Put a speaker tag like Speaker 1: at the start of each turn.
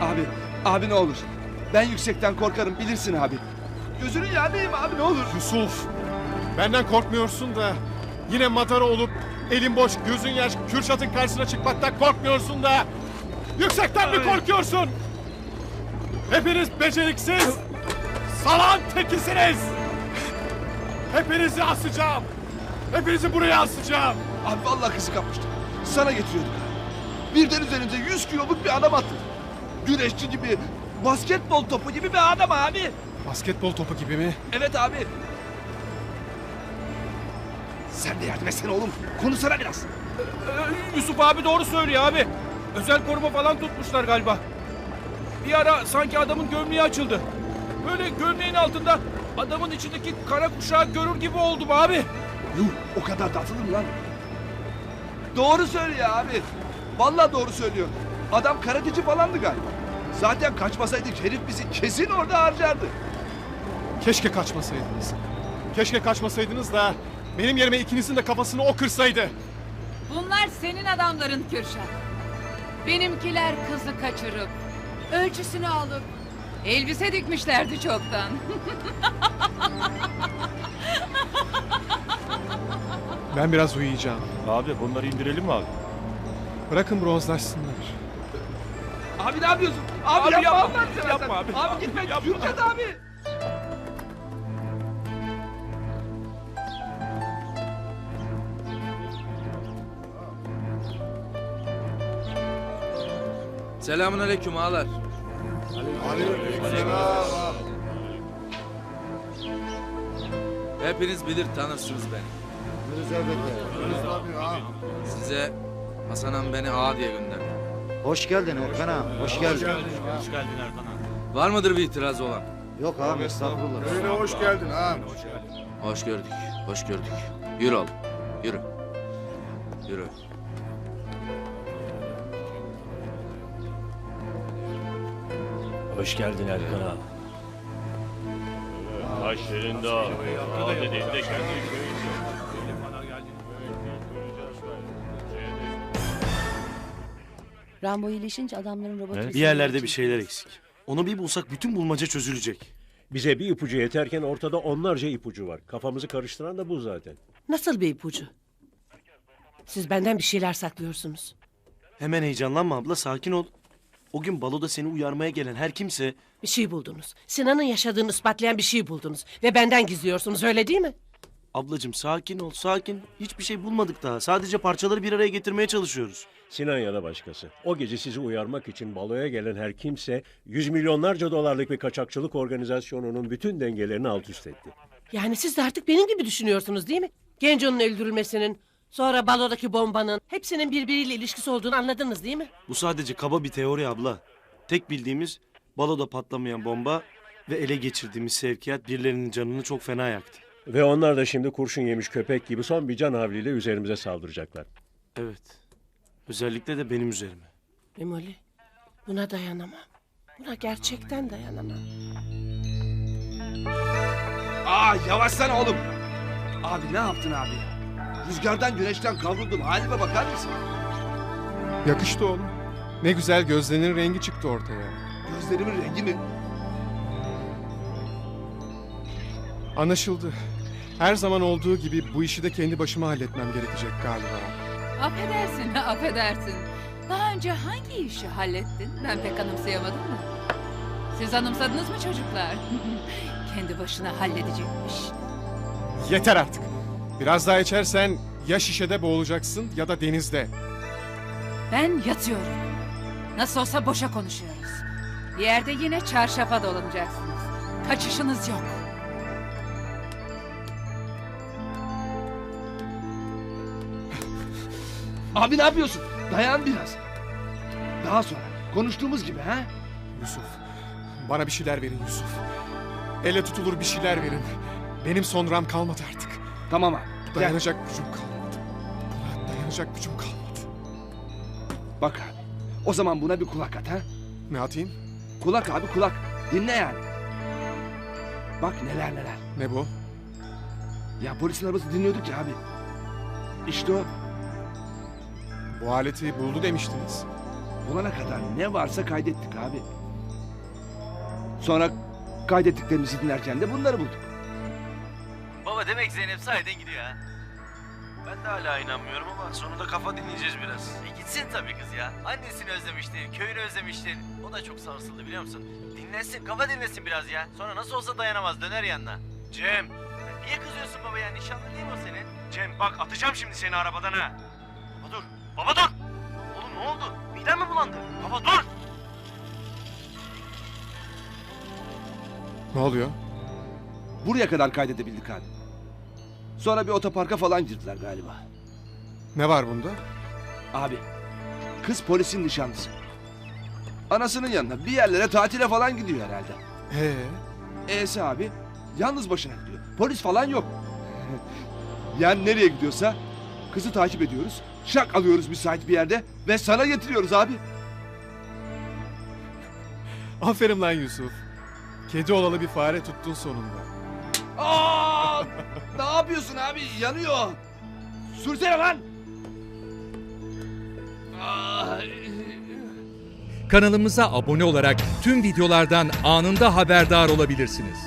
Speaker 1: Abi, abi ne olur. Ben yüksekten korkarım bilirsin abi. Gözünün yanayım abi ne olur.
Speaker 2: Yusuf, benden korkmuyorsun da yine matara olup elin boş gözün yaş Kürşat'ın karşısına çıkmaktan korkmuyorsun da yüksekten mi korkuyorsun? Hepiniz beceriksiz, salan tekisiniz. Hepinizi asacağım. Hepinizi buraya asacağım.
Speaker 1: Abi vallahi kızı kapmıştık. Sana getiriyorduk abi. Birden üzerimize 100 kiloluk bir adam attı. Güreşçi gibi, basketbol topu gibi bir adam abi.
Speaker 2: Basketbol topu gibi mi?
Speaker 1: Evet abi. Sen de yardım etsene oğlum. Konuşsana biraz.
Speaker 3: Ee, Yusuf abi doğru söylüyor abi. Özel koruma falan tutmuşlar galiba. Bir ara sanki adamın gömleği açıldı. Böyle gömleğin altında adamın içindeki kara kuşağı görür gibi oldum abi.
Speaker 1: Yuh o kadar da atılır mı lan? Doğru söylüyor abi. Vallahi doğru söylüyor. Adam karateci falandı galiba. Zaten kaçmasaydık herif bizi kesin orada harcardı.
Speaker 2: Keşke kaçmasaydınız. Keşke kaçmasaydınız da benim yerime ikinizin de kafasını o kırsaydı.
Speaker 4: Bunlar senin adamların Kürşat. Benimkiler kızı kaçırıp, ölçüsünü alıp, elbise dikmişlerdi çoktan.
Speaker 2: Ben biraz uyuyacağım.
Speaker 5: Abi bunları indirelim mi abi?
Speaker 2: Bırakın bronzlaşsınlar.
Speaker 1: Abi ne yapıyorsun? Abi,
Speaker 3: Abi
Speaker 1: yapma,
Speaker 3: yapma,
Speaker 1: seversen.
Speaker 3: yapma abi.
Speaker 1: Abi gitme
Speaker 3: Yapma.
Speaker 1: Kürşat abi.
Speaker 6: Selamun aleyküm ağalar. Hepiniz bilir tanırsınız beni. Size Hasan beni ağa diye gönderdi.
Speaker 7: Hoş geldin Okan ağam, hoş geldin.
Speaker 6: Var mıdır bir itiraz olan?
Speaker 7: Yok ağam estağfurullah.
Speaker 6: Hoş gördük, hoş gördük. Yürü oğlum, yürü. Yürü.
Speaker 5: Hoş geldin Erkan abi. Taş yerinde abi. Ağa dediğinde kendi
Speaker 8: Rambo iyileşince adamların robotu...
Speaker 9: Bir yerlerde bir şeyler eksik. Onu bir bulsak bütün bulmaca çözülecek.
Speaker 10: Bize bir ipucu yeterken ortada onlarca ipucu var. Kafamızı karıştıran da bu zaten.
Speaker 8: Nasıl bir ipucu? Siz benden bir şeyler saklıyorsunuz.
Speaker 9: Hemen heyecanlanma abla sakin ol. O gün baloda seni uyarmaya gelen her kimse
Speaker 8: Bir şey buldunuz. Sinan'ın yaşadığını ispatlayan bir şey buldunuz. Ve benden gizliyorsunuz öyle değil mi?
Speaker 9: Ablacığım sakin ol sakin. Hiçbir şey bulmadık daha. Sadece parçaları bir araya getirmeye çalışıyoruz.
Speaker 10: Sinan ya da başkası. O gece sizi uyarmak için baloya gelen her kimse yüz milyonlarca dolarlık bir kaçakçılık organizasyonunun bütün dengelerini alt üst etti.
Speaker 8: Yani siz de artık benim gibi düşünüyorsunuz değil mi? Genco'nun öldürülmesinin, sonra balodaki bombanın hepsinin birbiriyle ilişkisi olduğunu anladınız değil mi?
Speaker 9: Bu sadece kaba bir teori abla. Tek bildiğimiz baloda patlamayan bomba ve ele geçirdiğimiz sevkiyat birilerinin canını çok fena yaktı.
Speaker 10: Ve onlar da şimdi kurşun yemiş köpek gibi son bir can havliyle üzerimize saldıracaklar.
Speaker 9: Evet. Özellikle de benim üzerime.
Speaker 8: Memoli, buna dayanamam. Buna gerçekten dayanamam.
Speaker 1: Aa yavaşsana oğlum. Abi ne yaptın abi ya? Rüzgardan güneşten kavruldum. Halime bakar mısın?
Speaker 2: Yakıştı oğlum. Ne güzel gözlerinin rengi çıktı ortaya.
Speaker 1: Gözlerimin rengi mi?
Speaker 2: Anlaşıldı. Her zaman olduğu gibi bu işi de kendi başıma halletmem gerekecek galiba.
Speaker 4: affedersin, affedersin. Daha önce hangi işi hallettin? Ben pek anımsayamadım mı? Siz anımsadınız mı çocuklar? Kendi başına halledecekmiş.
Speaker 2: Yeter artık. Biraz daha içersen ya şişede boğulacaksın ya da denizde.
Speaker 4: Ben yatıyorum. Nasıl olsa boşa konuşuyoruz. Bir yerde yine çarşafa dolanacaksınız. Kaçışınız yok.
Speaker 1: Abi ne yapıyorsun? Dayan biraz. Daha sonra konuştuğumuz gibi ha?
Speaker 2: Yusuf, bana bir şeyler verin Yusuf. Elle tutulur bir şeyler verin. Benim sonram kalmadı artık.
Speaker 1: Tamam abi. Gel.
Speaker 2: Dayanacak gücüm kalmadı. Buna dayanacak gücüm kalmadı.
Speaker 1: Bak abi. O zaman buna bir kulak at ha.
Speaker 2: Ne atayım?
Speaker 1: Kulak abi kulak. Dinle yani. Bak neler neler.
Speaker 2: Ne bu?
Speaker 1: Ya polisin arabası dinliyorduk ya abi. İşte o.
Speaker 2: Bu aleti buldu demiştiniz.
Speaker 1: bulana kadar ne varsa kaydettik abi. Sonra kaydettiklerimizi dinlerken de bunları bulduk.
Speaker 9: Baba demek Zeynep sahiden gidiyor ha. Ben de hala inanmıyorum ama sonunda kafa dinleyeceğiz biraz. E gitsin tabii kız ya. Annesini özlemiştir, köyünü özlemiştir. O da çok sarsıldı biliyor musun? Dinlensin, kafa dinlesin biraz ya. Sonra nasıl olsa dayanamaz, döner yanına. Cem! Niye kızıyorsun baba ya? Nişanlı değil mi o senin? Cem bak atacağım şimdi seni arabadan ha. Baba dur, baba dur! Oğlum ne oldu? Miden mi bulandı? Baba dur!
Speaker 2: Ne oluyor?
Speaker 1: Buraya kadar kaydedebildik abi. Sonra bir otoparka falan girdiler galiba.
Speaker 2: Ne var bunda?
Speaker 1: Abi, kız polisin nişanlısı. Anasının yanına bir yerlere tatile falan gidiyor herhalde.
Speaker 2: Ee,
Speaker 1: E'si abi yalnız başına gidiyor. Polis falan yok. yani nereye gidiyorsa kızı takip ediyoruz. Şak alıyoruz müsait bir yerde ve sana getiriyoruz abi.
Speaker 2: aferin lan Yusuf. Kedi olalı bir fare tuttun sonunda.
Speaker 1: Aa! ne yapıyorsun abi? Yanıyor. Sürsene lan.
Speaker 11: Kanalımıza abone olarak tüm videolardan anında haberdar olabilirsiniz.